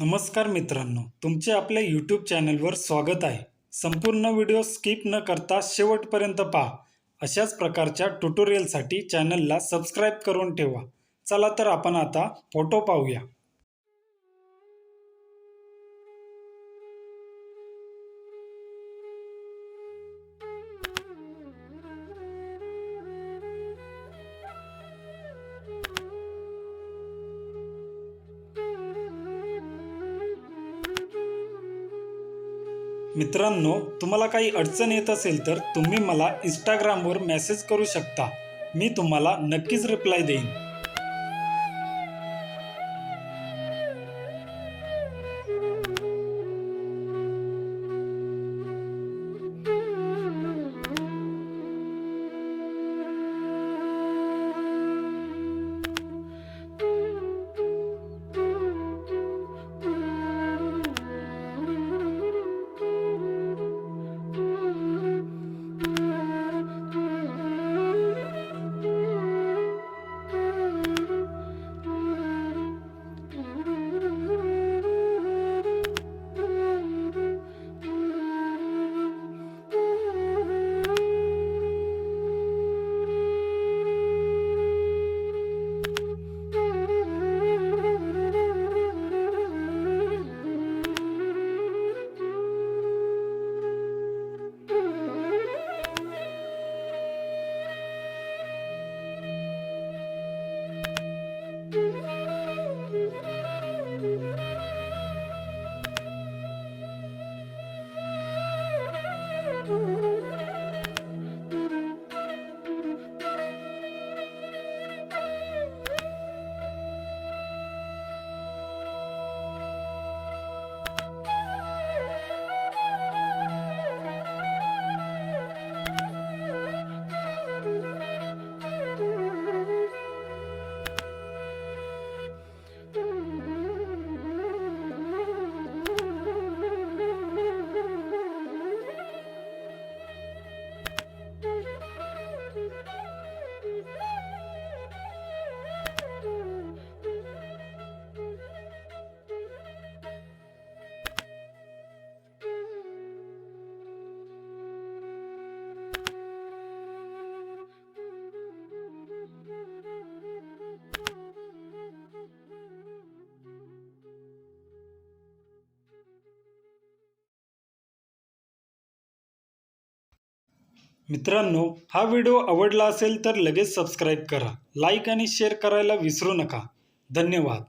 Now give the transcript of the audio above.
नमस्कार मित्रांनो तुमचे आपल्या यूट्यूब चॅनलवर स्वागत आहे. संपूर्ण व्हिडिओ स्किप न करता शेवटपर्यंत पहा. अशाच प्रकारच्या ट्युटोरियलसाठी चॅनलला सबस्क्राईब करून ठेवा. चला तर आपण आता फोटो पाहूया. मित्रांनो तुम्हाला काही अडचण येत असेल तर तुम्ही मला इंस्टाग्रामवर मेसेज करू शकता. मी तुम्हाला नक्कीच रिप्लाय देईन. मित्रांनो हा व्हिडिओ आवडला असेल तर लगेच सबस्क्राईब करा. लाईक आणि शेअर करायला विसरू नका. धन्यवाद.